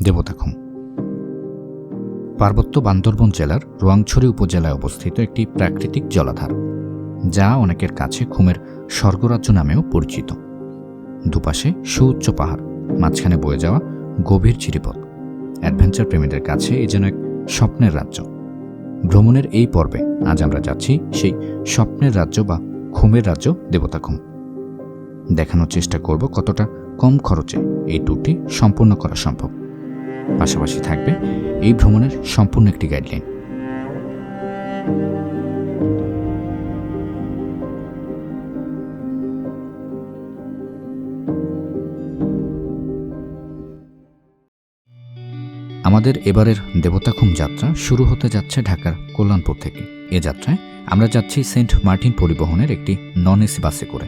দেবতাখুম পার্বত্য বান্দরবন জেলার রোয়াংছড়ি উপজেলায় অবস্থিত একটি প্রাকৃতিক জলাধার, যা অনেকের কাছে খুমের স্বর্গরাজ্য নামেও পরিচিত। দুপাশে সুউচ্চ পাহাড়, মাঝখানে বয়ে যাওয়া গভীর চিরিপথ। অ্যাডভেঞ্চার প্রেমীদের কাছে এ যেন এক স্বপ্নের রাজ্য। ভ্রমণের এই পর্বে আজ আমরা যাচ্ছি সেই স্বপ্নের রাজ্য বা খুমের রাজ্য দেবতাখুম দেখানোর চেষ্টা করব কতটা কম খরচে এই ট্যুরটি সম্পূর্ণ করা সম্ভব। পাশাপাশি থাকবে এই ভ্রমণের সম্পূর্ণ একটি গাইডলাইন আমাদের এবারের দেবতাখুম যাত্রা শুরু হতে যাচ্ছে ঢাকার কল্যাণপুর থেকে। এ যাত্রায় আমরা যাচ্ছি সেন্ট মার্টিন পরিবহনের একটি নন এসি বাসে করে।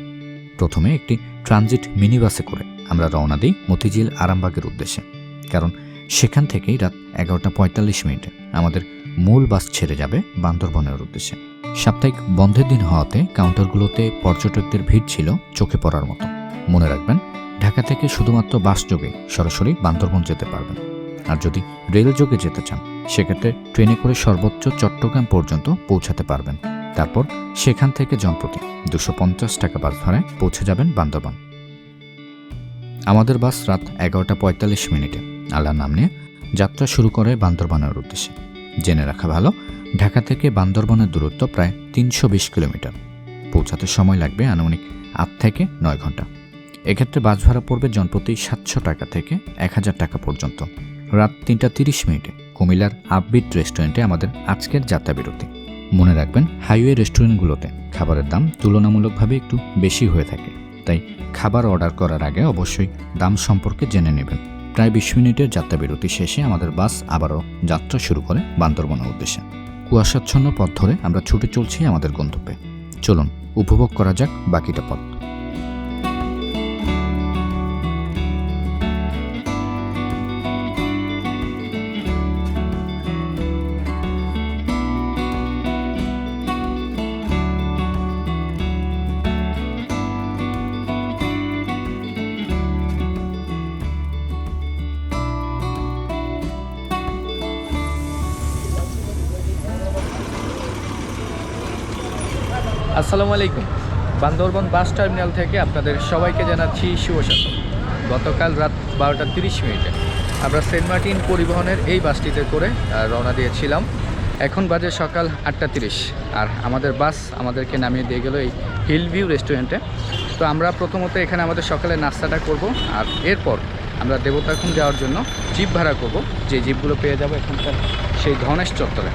প্রথমে একটি ট্রানজিট মিনি বাসে করে আমরা রওনা দিই মতিঝিল আরামবাগের উদ্দেশ্যে। কারণ সেখান থেকেই রাত এগারোটা পঁয়তাল্লিশ মিনিটে আমাদের মূল বাস ছেড়ে যাবে বান্দরবনের উদ্দেশ্যে। সাপ্তাহিক বন্ধের দিন হওয়াতে কাউন্টারগুলোতে পর্যটকদের ভিড় ছিল চোখে পড়ার মতো। মনে রাখবেন, ঢাকা থেকে শুধুমাত্র বাস যোগে সরাসরি বান্দরবন যেতে পারবেন। আর যদি রেল যোগে যেতে চান, সেক্ষেত্রে ট্রেনে করে সর্বোচ্চ চট্টগ্রাম পর্যন্ত পৌঁছাতে পারবেন। তারপর সেখান থেকে জনপ্রতি দুশো পঞ্চাশ টাকা বাস ভাড়ায় পৌঁছে যাবেন বান্দরবান। আমাদের বাস রাত এগারোটা পঁয়তাল্লিশ মিনিটে। আল্লাহর নাম নিয়ে যাত্রা শুরু করে বান্দরবানের উদ্দেশ্যে। জেনে রাখা ভালো, ঢাকা থেকে বান্দরবানের দূরত্ব প্রায় তিনশো বিশ কিলোমিটার। পৌঁছাতে সময় লাগবে আনুমানিক আট থেকে নয় ঘণ্টা। এক্ষেত্রে বাস ভাড়া পড়বে জনপ্রতি সাতশো টাকা থেকে এক হাজার টাকা পর্যন্ত। রাত তিনটা তিরিশ মিনিটে কুমিল্লার আপবিট রেস্টুরেন্টে আমাদের আজকের যাত্রা বিরতি। মনে রাখবেন, হাইওয়ে রেস্টুরেন্টগুলোতে খাবারের দাম তুলনামূলকভাবে একটু বেশি হয়ে থাকে। তাই খাবার অর্ডার করার আগে অবশ্যই দাম সম্পর্কে জেনে নেবেন। প্রায় বিশ মিনিটের যাত্রা বিরতি শেষে আমাদের বাস আবারও যাত্রা শুরু করে বান্দরবনের উদ্দেশ্যে। কুয়াশাচ্ছন্ন পথ ধরে আমরা ছুটে চলছি আমাদের গন্তব্যে। চলুন, উপভোগ করা যাক বাকিটা পথ। আসসালামু আলাইকুম। বান্দরবন বাস টার্মিনাল থেকে আপনাদের সবাইকে জানাচ্ছি শুভ গতকাল রাত বারোটা তিরিশ মিনিটে আমরা সেন্ট মার্টিন পরিবহনের এই বাসটিতে করে রওনা দিয়েছিলাম। এখন বাজে সকাল আটটা তিরিশ আর আমাদের বাস আমাদেরকে নামিয়ে দিয়ে গেল এই হিল ভিউ রেস্টুরেন্টে। তো আমরা প্রথমত এখানে আমাদের সকালে নাস্তাটা করব আর এরপর আমরা দেবতাখুম যাওয়ার জন্য জিপ ভাড়া করব। যে জিপগুলো পেয়ে যাব এখানকার সেই ধনেশ চত্বরে।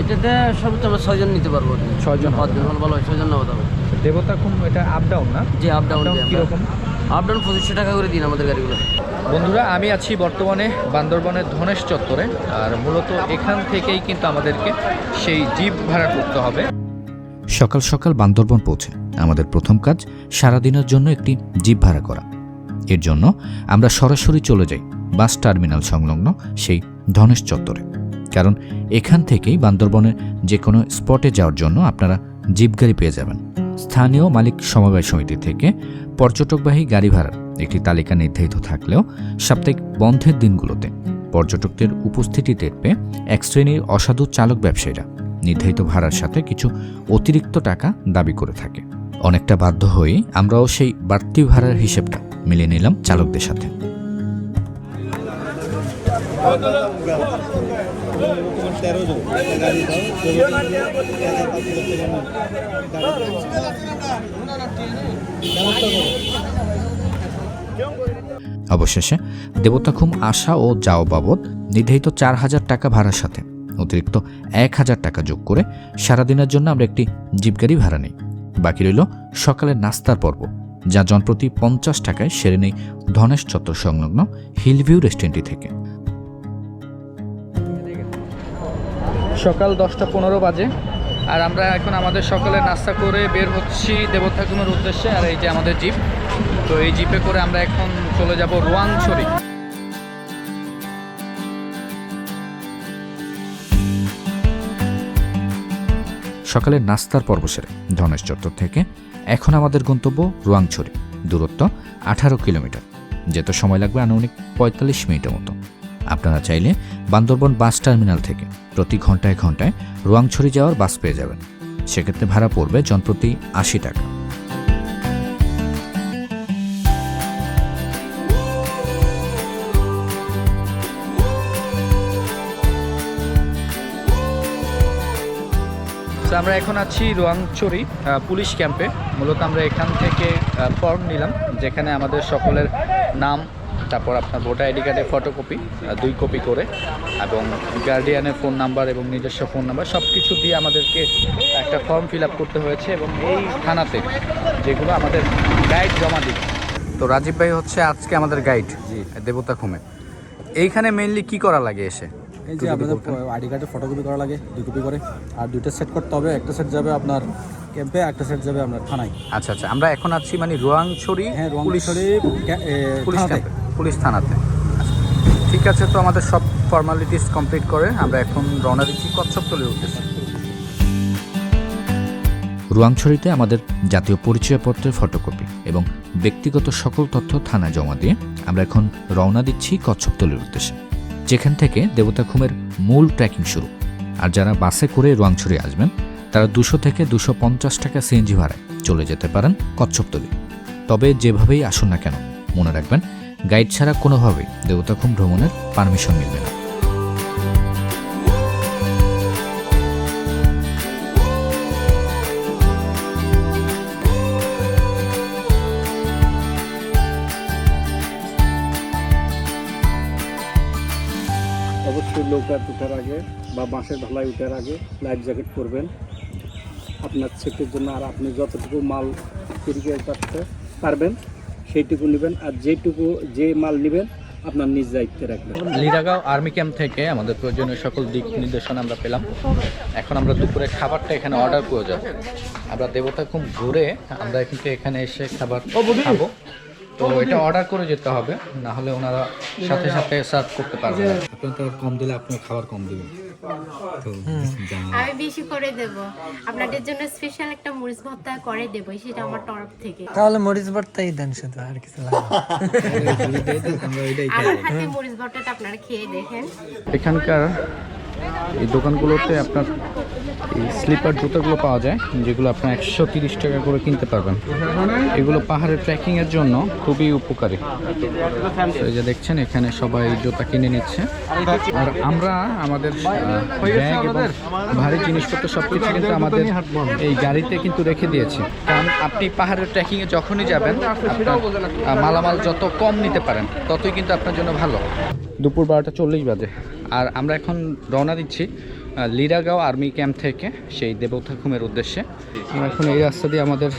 এটাতে সর্বোচ্চ আমরা ছয়জন নিতে পারব। ছয়জন। পাঁচজন ভালো হয় ছয়জন নেওয়া যাবে। দেবতাখুম এটা আপ ডাউন না? যে আপ ডাউন কীরকম আপ ডাউন পঁচিশশো টাকা করে দিন আমাদের গাড়িগুলো। বন্ধুরা আমি আছি বর্তমানে বান্দরবনের ধনেশ চত্বরে আর মূলত এখান থেকেই কিন্তু আমাদেরকে সেই জিপ ভাড়া করতে হবে। সকাল সকাল বান্দরবন পৌঁছে আমাদের প্রথম কাজ সারাদিনের জন্য একটি জিপ ভাড়া করা। এর জন্য আমরা সরাসরি চলে যাই বাস টার্মিনাল সংলগ্ন সেই ধনেশ চত্বরে। কারণ এখান থেকেই বান্দরবনের যে কোনো স্পটে যাওয়ার জন্য আপনারা জিপ গাড়ি পেয়ে যাবেন। স্থানীয় মালিক সমবায় সমিতি থেকে পর্যটকবাহী গাড়ি ভাড়ার একটি তালিকা নির্ধারিত থাকলেও সাপ্তাহিক বন্ধের দিনগুলোতে পর্যটকদের উপস্থিতি টের পেয়ে এক শ্রেণির অসাধু চালক ব্যবসায়ীরা নির্ধারিত ভাড়ার সাথে কিছু অতিরিক্ত টাকা দাবি করে থাকে। অনেকটা বাধ্য হয়েই আমরাও সেই বাড়তি ভাড়ার হিসেবটা মিলিয়ে নিলাম চালকদের সাথে। অবশেষে দেবতাখুম আসা ও যাও বাবদ নির্ধারিত চার হাজার টাকা ভাড়ার সাথে। অতিরিক্ত এক হাজার টাকা যোগ করে সারাদিনের জন্য আমরা একটি জিপ গাড়ি ভাড়া নিই। বাকি রইল সকালের নাস্তার পর্ব, যা জনপ্রতি পঞ্চাশ টাকায় সেরে নেই ধনেশ চত্বর সংলগ্ন হিলভিউ রেস্টুরেন্টটি থেকে। সকাল দশটা পনেরো বাজে। আর আমরা এখন আমাদের সকালে নাস্তা করে বের হচ্ছি দেবতাকুমের উদ্দেশ্যে, আর এই যে আমাদের জিপ। তো এই জিপে করে আমরা এখন চলে যাব রোয়াংছড়ি। সকালের নাস্তার পর্ব সেরে ধনেশ চত্বর থেকে এখন আমাদের গন্তব্য রোয়াংছড়ি। দূরত্ব আঠারো কিলোমিটার। যেতে সময় লাগবে আনুমানিক পঁয়তাল্লিশ মিনিটের মতো। আপনারা চাইলে বান্দরবন বাস টার্মিনাল থেকে প্রতি ঘন্টায় ঘন্টায় রোয়াংছড়ি যাওয়ার বাস পেয়ে যাবেন। সেক্ষেত্রে ভাড়া পড়বে জনপ্রতি আশি টাকা। আমরা এখন আছি রোয়াংচুরি পুলিশ ক্যাম্পে। মূলত আমরা এখান থেকে ফর্ম নিলাম, যেখানে আমাদের সকলের নাম তারপর আপনার ভোটার আইডি কার্ডের ফটোকপি দুই কপি করে এবং গার্ডিয়ানের ফোন নাম্বার এবং নিজস্ব ফোন নাম্বার সব কিছু দিয়ে আমাদেরকে একটা ফর্ম ফিল আপ করতে হয়েছে এবং এই থানাতে যেগুলো আমাদের গাইড জমা দিই তো রাজীব ভাই হচ্ছে আজকে আমাদের গাইড জি। দেবতা খুমে। এইখানে মেইনলি কি করা লাগে এসে? এই যে আপনাদের আইডি কার্ডের ফটোকপি করা লাগে দুই কপি করে। আর দুইটা সেট করতে হবে একটা সেট যাবে আপনার ক্যাম্পে একটা সেট যাবে আপনার থানায়। আচ্ছা আচ্ছা। আমরা এখন আছি মানে রোয়াংছড়ি হ্যাঁ রোয়াংছড়ি পুলিশ ক্যাম্পে। পুলিশ থানাতে। ঠিক আছে, তো আমাদের সব ফর্মালিটিস কমপ্লিট করে আমরা এখন রওনা দিচ্ছি কচ্ছপ কচ্ছপতলির উদ্দেশ্যে। রুয়াংছড়িতে আমাদের জাতীয় পরিচয়পত্রের ফটোকপি এবং ব্যক্তিগত সকল তথ্য থানায় জমা দিয়ে আমরা এখন রওনা দিচ্ছি কচ্ছপতলির উদ্দেশ্যে। যেখান থেকে দেবতা খুমের মূল ট্রেকিং শুরু। আর যারা বাসে করে রোয়াংছড়ি আসবেন, তারা দুশো থেকে দুশো পঞ্চাশ টাকা সিএনজি ভাড়ায় চলে যেতে পারেন কচ্ছপতলি তবে যেভাবেই আসুন না কেন, মনে রাখবেন গাইড ছাড়া কোনোভাবেই দেবতাখুম ভ্রমণের পারমিশন মিলবে না। অবশ্যই উঠার আগে বা বাঁশের ঢালাই উঠার আগে লাইফ জ্যাকেট পরবেন। আপনার সেফটির জন্য আর আপনি যতটুকু মাল ক্যারি করতে পারবেন সেইটুকু নেবেন আর যেটুকু যে মাল নেবেন আপনার নিজ দায়িত্বে রাখবেন। লিরাগাঁও আর্মি ক্যাম্প থেকে আমাদের প্রয়োজনীয় সকল দিক নির্দেশনা আমরা পেলাম। এখন আমরা দুপুরে খাবারটা এখানে অর্ডার করে যাব। আমরা দেবতা খুব ঘুরে আমরা কিন্তু এখানে এসে খাবার খাব। তো এটা অর্ডার করে যেতে হবে না হলে ওনারা সাথে সাথে সার্ভ করতে পারবে না। আপনি তো কম দিলে আপনি খাবার কম দিবেন। আমি বেশি করে দেব। আপনাদের জন্য স্পেশাল একটা মরিচ ভর্তা করে দেব সেটা আমার তরফ থেকে। তাহলে মরিচ ভর্তাই দেন শুধু আর কিছু লাগবে না। আমার হাতে মরিচ ভর্তাটা আপনারা খেয়ে দেখেন। এখানকার এই দোকানগুলোতে আপনার এই স্লিপার জুতোগুলো পাওয়া যায়, যেগুলো আপনার একশো তিরিশ টাকা করে কিনতে পারবেন। এগুলো পাহাড়ের ট্রেকিংয়ের জন্য খুবই উপকারী। এই যে দেখছেন, এখানে সবাই জুতা কিনে নিচ্ছে। আর আমরা আমাদের ব্যাগ ভারী জিনিসপত্র সব কিছু কিন্তু আমাদের এই গাড়িতে কিন্তু রেখে দিয়েছি। কারণ আপনি পাহাড়ের ট্রেকিংয়ে যখনই যাবেন মালামাল যত কম নিতে পারেন, ততই কিন্তু আপনার জন্য ভালো। দুপুর বারোটা চল্লিশ বাজে। আর আমরা এখন রওনা দিচ্ছি লিরাগাঁও আর্মি ক্যাম্প থেকে সেই দেবথাকুমের উদ্দেশ্যে। আমরা এখন এই রাস্তা দিয়ে আমাদের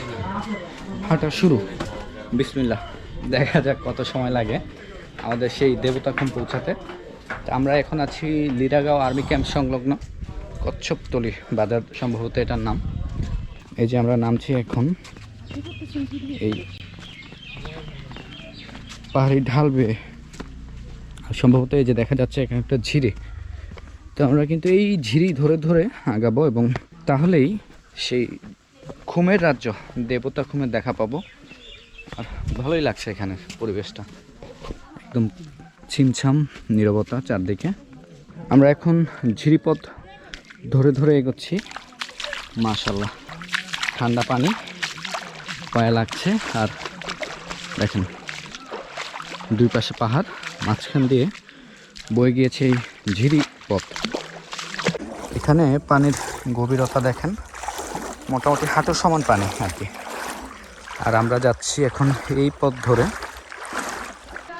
হাঁটা শুরু। বিসমিল্লাহ, দেখা যাক কত সময় লাগে আমাদের সেই দেবতা দেবতাখুম পৌঁছাতে। আমরা এখন আছি লিরাগাঁও আর্মি ক্যাম্প সংলগ্ন কচ্ছপতলি বাজার, সম্ভবত এটার নাম। এই যে আমরা নামছি এখন এই পাহাড়ি ঢাল বেয়ে। সম্ভবত এই যে দেখা যাচ্ছে এখানে একটা ঝিরি। তো আমরা কিন্তু এই ঝিরি ধরে ধরে আগাবো এবং তাহলেই সেই খুমের রাজ্য, দেবতা খুমের দেখা পাবো। আর ভালোই লাগছে এখানে পরিবেশটা। একদম ছিমছাম নীরবতা চারদিকে। আমরা এখন ঝিরিপথ ধরে ধরে এগোচ্ছি। মাশাল্লাহ ঠান্ডা পানি পায়ে লাগছে। আর দেখেন, দুই পাশে পাহাড়। মাঝখান দিয়ে বয়ে গিয়েছে এই ঝিরি পথ। এখানে পানির গভীরতা দেখেন, মোটামুটি হাঁটুর সমান পানি আর কি। আর আমরা যাচ্ছি এখন এই পথ ধরে।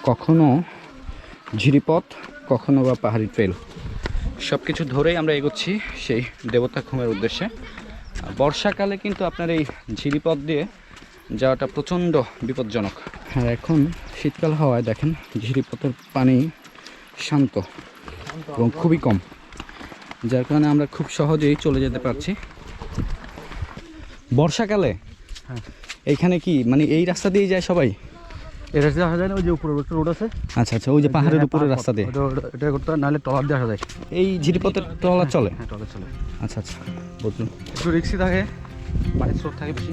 কখনো ঝিরিপথ কখনো বা পাহাড়ি ট্রেল সব কিছু ধরেই আমরা এগোচ্ছি সেই দেবতা খুমের উদ্দেশ্যে। বর্ষাকালে কিন্তু আপনার এই ঝিরিপথ দিয়ে যাওয়াটা প্রচণ্ড বিপজ্জনক। আর এখন শীতকাল হওয়ায় দেখেন ঝিরিপথের পানি শান্ত এবং খুবই কম যার কারণে আমরা খুব সহজেই চলে যেতে পারছি। বর্ষাকালে এইখানে কি মানে এই রাস্তা দিয়ে যায় সবাই? এটা আসা যায় না ওই যে উপরে একটা রোড আছে। আচ্ছা আচ্ছা ওই যে পাহাড়ের উপরে রাস্তা দিয়ে। এটা করতে হয় নাহলে দিয়ে আসা যায়। এই ঝিরিপথের চলে? হ্যাঁ টলার চলে। আচ্ছা আচ্ছা বুঝলাম। একটু রিক্সি থাকে পানির স্রোত থাকে বেশি।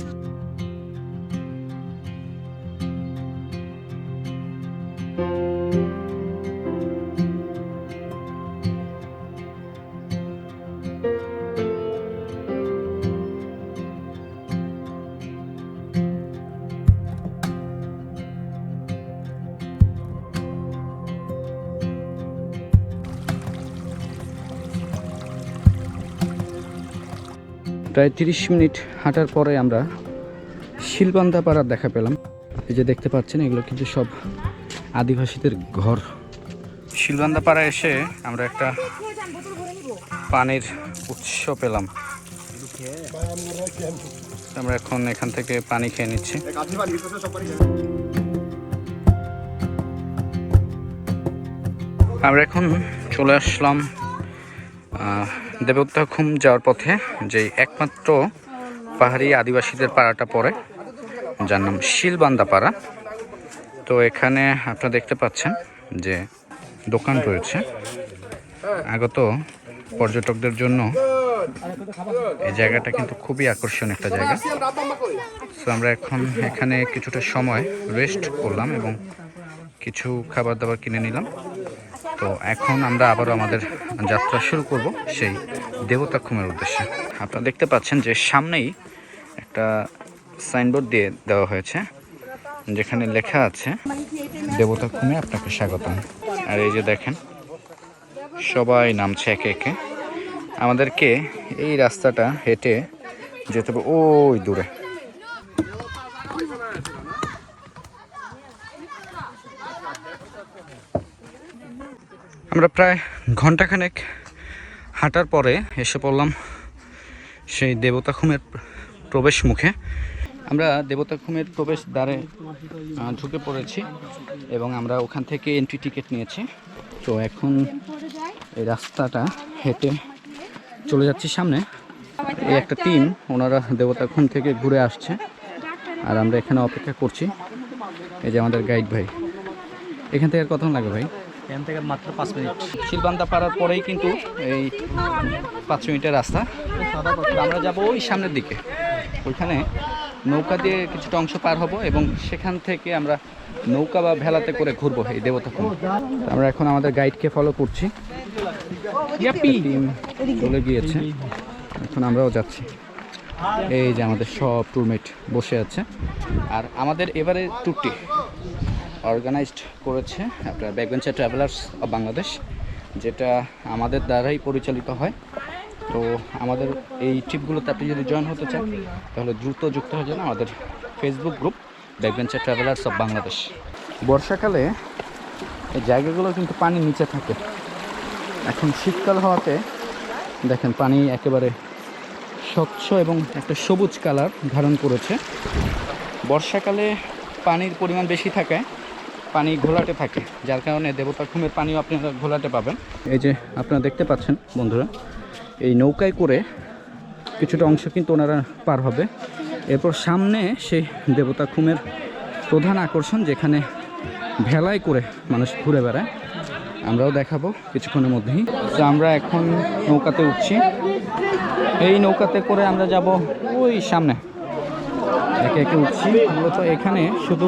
প্রায় তিরিশ মিনিট হাঁটার পরে আমরা শিলবান্দা পাড়ার দেখা পেলাম। এই যে দেখতে পাচ্ছেন, এগুলো কিন্তু সব আদিবাসীদের ঘর। শিলবান্দা পাড়া এসে আমরা একটা পানির উৎস পেলাম। আমরা এখন এখান থেকে পানি খেয়ে নিচ্ছি। আমরা এখন চলে আসলাম দেবোত্তাখুম যাওয়ার পথে যে একমাত্র পাহাড়ি আদিবাসীদের পাড়াটা পড়ে, যার নাম শিলবান্দা পাড়া তো এখানে আপনারা দেখতে পাচ্ছেন যে দোকান রয়েছে। আগত পর্যটকদের জন্য এই জায়গাটা কিন্তু খুবই আকর্ষণীয় একটা জায়গা। তো আমরা এখন এখানে কিছুটা সময় রেস্ট করলাম এবং কিছু খাবার দাবার কিনে নিলাম। তো এখন আমরা আবারও আমাদের যাত্রা শুরু করব সেই দেবতাক্ষুমের উদ্দেশ্যে। আপনারা দেখতে পাচ্ছেন যে সামনেই একটা সাইনবোর্ড দিয়ে দেওয়া হয়েছে, যেখানে লেখা আছে, দেবতাক্ষুমে আপনাকে স্বাগতম। আর এই যে দেখেন, সবাই নামছে একে একে। আমাদেরকে এই রাস্তাটা হেঁটে যেতে হবে ওই দূরে। আমরা প্রায় ঘন্টাখানেক হাঁটার পরে এসে পড়লাম সেই দেবতাখুমের প্রবেশ মুখে। আমরা দেবতাখুমের প্রবেশ দ্বারে ঢুকে পড়েছি এবং আমরা ওখান থেকে এন্ট্রি টিকিট নিয়েছি। তো এখন এই রাস্তাটা হেঁটে চলে যাচ্ছি সামনে। এই একটা টিম, ওনারা দেবতাখুম থেকে ঘুরে আসছে আর আমরা এখানে অপেক্ষা করছি। এই যে আমাদের গাইড ভাই। এখান থেকে আর কতক্ষণ লাগবে ভাই। এখান থেকে মাত্র পাঁচ মিনিট। শিলবান্দা পাড়ার পরেই কিন্তু এই পাঁচ মিনিটের রাস্তা। আমরা যাব ওই সামনের দিকে। ওইখানে নৌকা দিয়ে কিছুটা অংশ পার হব এবং সেখান থেকে আমরা নৌকা বা ভেলাতে করে ঘুরবো এই দেবতা আমরা এখন আমাদের গাইডকে ফলো করছি। চলে গিয়েছে। এখন আমরাও যাচ্ছি। এই যে আমাদের সব টুরমেট বসে আছে। আর আমাদের এবারে ট্যুরটি অর্গানাইজড করেছে আপনার ব্যাকবেঞ্চার ট্রাভেলার্স অফ বাংলাদেশ যেটা আমাদের দ্বারাই পরিচালিত হয়। তো আমাদের এই ট্রিপগুলোতে আপনি যদি জয়েন হতে চান, তাহলে দ্রুত যুক্ত হয়ে যান আমাদের Facebook group backbencher travellers of Bangladesh বর্ষাকালে এই জায়গাগুলো কিন্তু পানির নিচে থাকে। এখন শীতকাল হওয়াতে দেখেন পানি একেবারে স্বচ্ছ এবং একটা সবুজ কালার ধারণ করেছে। বর্ষাকালে পানির পরিমাণ বেশি থাকায় পানি ঘোলাটে থাকে, যার কারণে দেবতা ঘুমের পানিও আপনারা ঘোলাটে পাবেন। এই যে আপনারা দেখতে পাচ্ছেন বন্ধুরা, এই নৌকায় করে কিছুটা অংশ কিন্তু ওনারা পার হবে। এরপর সামনে সেই দেবতা খুমের প্রধান আকর্ষণ, যেখানে ভেলায় করে মানুষ ঘুরে বেড়ায়। আমরাও দেখাবো কিছুক্ষণের মধ্যেই। তো আমরা এখন নৌকাতে উঠছি। এই নৌকাতে করে আমরা যাব ওই সামনে। একে একে উঠছি। মূলত এখানে শুধু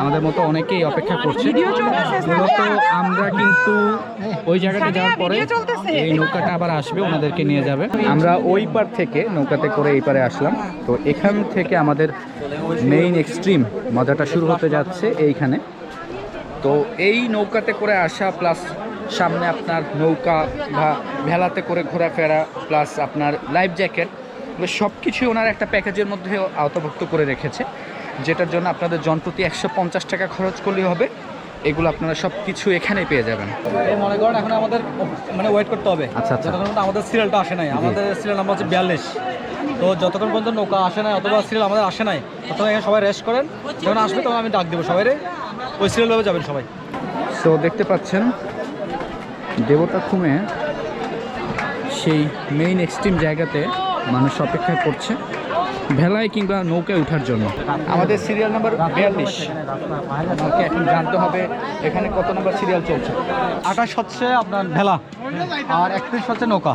আমাদের মতো অনেকেই অপেক্ষা করছে। মূলত আমরা কিন্তু ওই জায়গাটা যাওয়ার পরে এই নৌকাটা আবার আসবে ওনাদেরকে নিয়ে যাবে। আমরা ওই পার থেকে নৌকাতে করে এই পারে আসলাম। তো এখান থেকে আমাদের মেইন এক্সট্রিম মজাটা শুরু হতে যাচ্ছে এইখানে। তো এই নৌকাতে করে আসা প্লাস সামনে আপনার নৌকা বা ভেলাতে করে ঘোরাফেরা প্লাস আপনার লাইফ জ্যাকেট সব কিছু ওনার একটা প্যাকেজের মধ্যে আওতাভুক্ত করে রেখেছে। যেটার জন্য আপনাদের জনপ্রতি একশো পঞ্চাশ টাকা খরচ করলেই হবে। এগুলো আপনারা সব কিছু এখানেই পেয়ে যাবেন। এই মনে করেন এখন আমাদের মানে ওয়েট করতে হবে। আচ্ছা, আচ্ছা। আমাদের সিরিয়ালটা আসে নাই আমাদের সিরিয়াল নাম্বার হচ্ছে বিয়াল্লিশ। তো যতক্ষণ পর্যন্ত নৌকা আসে নাই অথবা সিরিয়াল আমাদের আসে নাই ততক্ষণ এখানে সবাই রেস্ট করেন। যখন আসবে তখন আমি ডাক দেবো সবাই ওই সিরিয়ালভাবে যাবেন সবাই। সো দেখতে পাচ্ছেন দেবতা খুমে সেই মেইন এক্সট্রিম জায়গাতে মানুষ অপেক্ষা করছে। ভেলায় কিংবা নৌকায় ওঠার জন্য। আমাদের সিরিয়াল নাম্বার বিয়াল্লিশ। আমাকে এখন জানতে হবে এখানে কত নম্বর সিরিয়াল চলছে? আঠাশ হচ্ছে আপনার ভেলা আর একত্রিশ হচ্ছে নৌকা।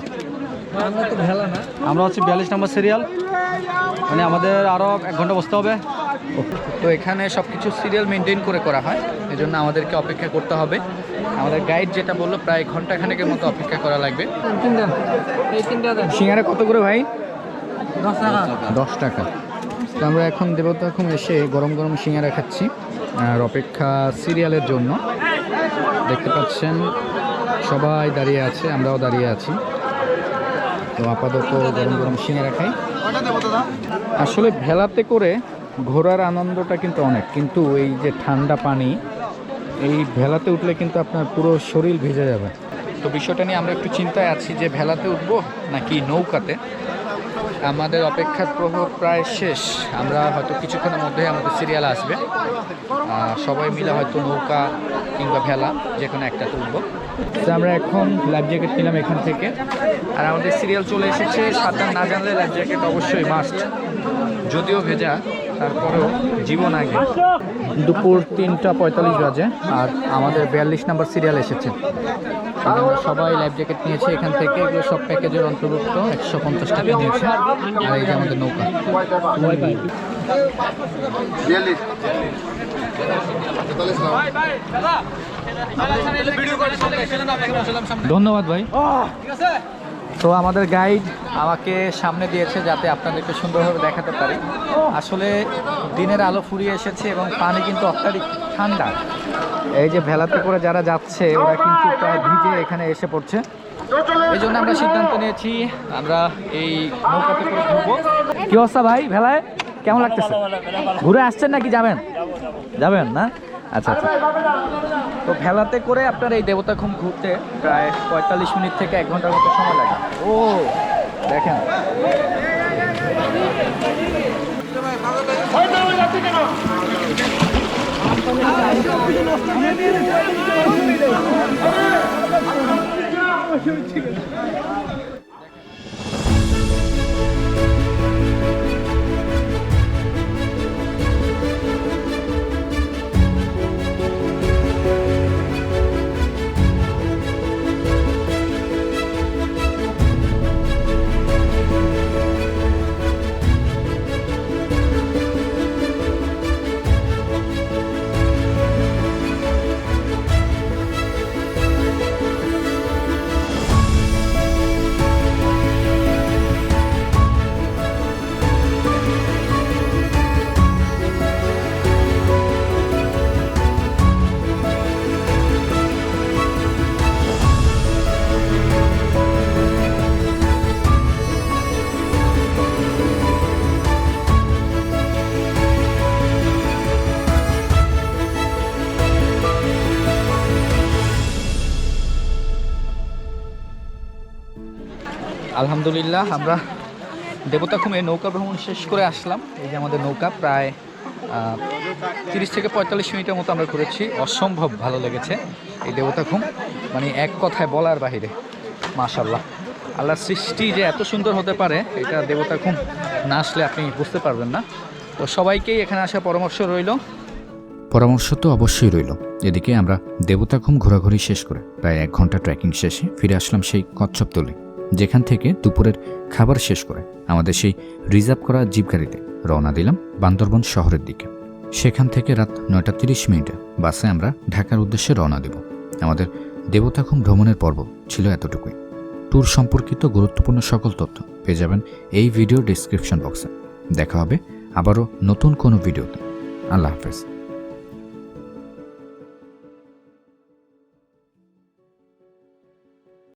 আমরা তো ভেলা না। আমরা হচ্ছে বিয়াল্লিশ নম্বর সিরিয়াল মানে আমাদের আরও এক ঘণ্টা বসতে হবে। তো এখানে সব কিছু সিরিয়াল মেনটেন করে করা হয় এজন্য আমাদেরকে অপেক্ষা করতে হবে। আমাদের গাইড যেটা বলল প্রায় ঘণ্টা খানেকের মতো অপেক্ষা করা লাগবে। এই তিনটা সিঙ্গারা কত করে ভাই? দশ টাকা। তো আমরা এখন দেবতাখুম এসে গরম গরম সিঙ্গারা খাচ্ছি, আর অপেক্ষা সিরিয়ালের জন্য। দেখতে পাচ্ছেন, সবাই দাঁড়িয়ে আছে, আমরাও দাঁড়িয়ে আছি। তো আপাতত গরম গরম সিঙ্গারা খাই। আসলে ভেলাতে করে ঘোরার আনন্দটা কিন্তু অনেক, কিন্তু এই যে ঠান্ডা পানি, এই ভেলাতে উঠলে কিন্তু আপনার পুরো শরীর ভিজে যাবে। তো বিষয়টা নিয়ে আমরা একটু চিন্তায় আছি যে ভেলাতে উঠবো নাকি নৌকাতে? আমাদের অপেক্ষার প্রহর প্রায় শেষ। আমরা হয়তো কিছুক্ষণের মধ্যে আমাদের সিরিয়াল আসবে। সবাই মিলে হয়তো নৌকা কিংবা ভেলা যে কোনো একটা তুলব। তো আমরা এখন লাইফ জ্যাকেট নিলাম এখান থেকে। আর আমাদের সিরিয়াল চলে এসেছে সাতটা না জানলে লাইফ জ্যাকেট অবশ্যই মাস্ট যদিও ভেজা তারপরেও জীবন আগে। দুপুর তিনটা পঁয়তাল্লিশ বাজে আর আমাদের বিয়াল্লিশ নাম্বার সিরিয়াল এসেছে। আমরা সবাই লাইফ জ্যাকেট নিয়েছে এখান থেকে এগুলো সব প্যাকেজের অন্তর্ভুক্ত একশো পঞ্চাশ টাকা নিয়েছে আর এই যে আমাদের নৌকা। ধন্যবাদ ভাই। তো আমাদের গাইড আমাকে সামনে দিয়েছে যাতে আপনাদেরকে সুন্দরভাবে দেখাতে পারি। আসলে দিনের আলো ফুরিয়ে এসেছে এবং পানি কিন্তু অত্যাধিক ঠান্ডা। এই যে ভেলাতে করে যারা যাচ্ছে, ওরা কিন্তু প্রায় ভিজে এখানে এসে পড়ছে। এই জন্য আমরা সিদ্ধান্ত নিয়েছি, আমরা এই নৌকাতে করে ঘুরবো কি অবস্থা ভাই, ভেলায়? কেমন লাগতেছে? ঘুরে আসছেন নাকি যাবেন? যাবেন না? আচ্ছা আচ্ছা। তো ভেলাতে করে আপনার এই দেবতাখুম ঘুরতে প্রায় পঁয়তাল্লিশ মিনিট থেকে এক ঘণ্টার মতো সময় লাগে। ও, দেখেন। আলহামদুলিল্লাহ, আমরা দেবতাখুমে নৌকা ভ্রমণ শেষ করে আসলাম। এই যে আমাদের নৌকা, প্রায় তিরিশ থেকে পঁয়তাল্লিশ মিনিটের মতো আমরা ঘুরেছি। অসম্ভব ভালো লেগেছে এই দেবতাখুম মানে এক কথায় বলার বাহিরে মাশাল্লাহ আল্লাহর সৃষ্টি যে এত সুন্দর হতে পারে, এটা দেবতাখুম না আসলে আপনি বুঝতে পারবেন না। তো সবাইকেই এখানে আসার পরামর্শ রইল। পরামর্শ তো অবশ্যই রইল। এদিকে আমরা দেবতাখুম ঘোরাঘুরি শেষ করে প্রায় এক ঘণ্টা ট্রেকিং শেষে ফিরে আসলাম সেই কচ্ছপতলি যেখান থেকে দুপুরের খাবার শেষ করে আমাদের সেই রিজার্ভ করা জিপ গাড়িতে রওনা দিলাম বান্দরবন শহরের দিকে। সেখান থেকে রাত নয়টা তিরিশ মিনিটে বাসে আমরা ঢাকার উদ্দেশ্যে রওনা দেব। আমাদের দেবতাখুম ভ্রমণের পর্ব ছিল এতটুকুই। ট্যুর সম্পর্কিত গুরুত্বপূর্ণ সকল তথ্য পেয়ে যাবেন এই ভিডিও ডিসক্রিপশন বক্সে। দেখা হবে আবারও নতুন কোনো ভিডিওতে। আল্লাহ হাফেজ।